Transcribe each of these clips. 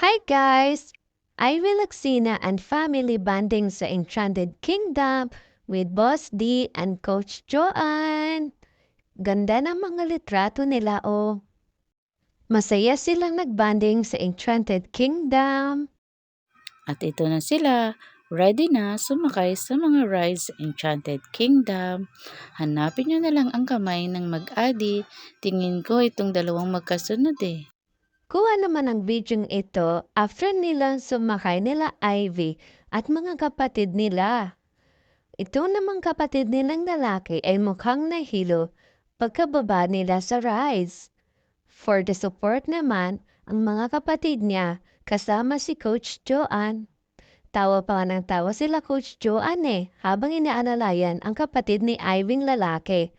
Hi guys! I will Laxina and family bonding sa Enchanted Kingdom with Boss D and Coach Joanne. Ganda ng mga litrato nila oh. Masaya silang nagbanding sa Enchanted Kingdom. At ito na sila, ready na sumakay sa mga rides sa Enchanted Kingdom. Hanapin nyo na lang ang kamay ng mag-adi. Tingin ko itong dalawang magkasunod eh. Kuha naman ang video ito after nila sumakay nila Ivy at mga kapatid nila. Ito namang kapatid nilang lalaki ay mukhang nahilo pagkababa nila sa rides. For the support naman, ang mga kapatid niya kasama si Coach Joanne. Tawa pa nga ng tawa sila Coach Joanne eh, habang inaalalayan ang kapatid ni Ivy lalaki.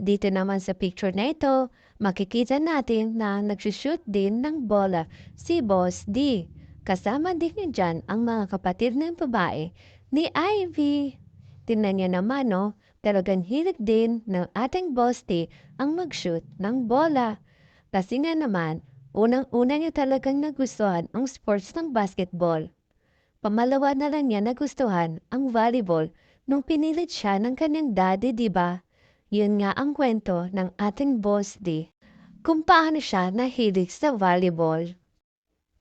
Dito naman sa picture na ito, makikita natin na nagsushoot din ng bola si Boss D. Kasama din niya dyan ang mga kapatid ng babae ni Ivy. Tingnan niyo naman no, talagang hilig din ng ating Boss D ang mag-shoot ng bola. Kasi nga naman, unang-una niya talagang nagustuhan ang sports ng basketball. Pamalawa na lang niya nagustuhan ang volleyball nung pinilit siya ng kanyang daddy, di ba? Yun nga ang kwento ng ating boss D. Kung paano siya nahilig sa volleyball.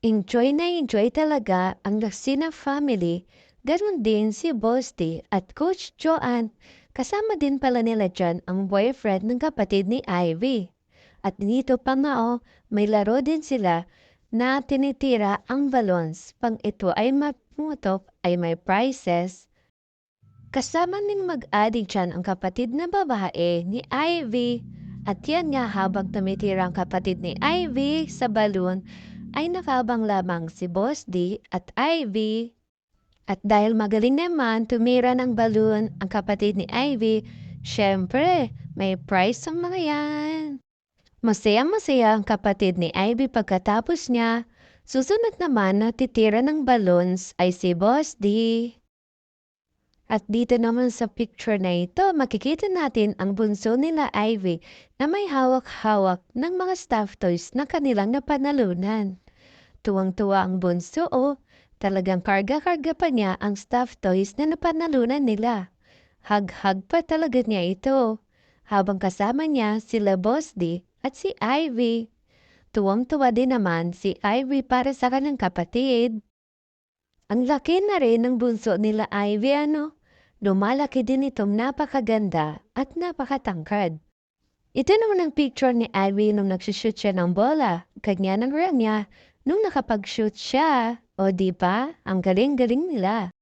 Enjoy na enjoy talaga ang Laksina family. Ganon din si Boss D at Coach Joanne. Kasama din pala nila dyan ang boyfriend ng kapatid ni Ivy. At dito pa nga oh, may laro din sila na tinitira ang balons. Pang ito ay maputok ay may prizes. Kasama ning mag-adik dyan ang kapatid na babae ni Ivy. At yan nga habang tumitira ang kapatid ni Ivy sa balon ay nakabang lamang si Boss D at Ivy. At dahil magaling naman tumira ng balon ang kapatid ni Ivy, syempre may prize ang mga yan. Masaya-masaya ang kapatid ni Ivy pagkatapos niya. Susunod naman na titira ng balons ay si Boss D. At dito naman sa picture na ito, makikita natin ang bunso nila Ivy na may hawak-hawak ng mga stuffed toys na kanilang napanalunan. Tuwang-tuwa ang bunso o talagang karga-karga pa niya ang stuffed toys na napanalunan nila. Hag-hag pa talaga niya ito. Habang kasama niya sila Boss D at si Ivy. Tuwang-tuwa din naman si Ivy para sa kanyang kapatid. Ang laki na rin ng bunso nila Ivy ano. Lumalaki din itong napakaganda at napakatangkad. Ito naman ang picture ni Ivy nung nagsushoot siya ng bola. Kanya ng real niya nung nakapag-shoot siya. O di ba? Ang galing-galing nila.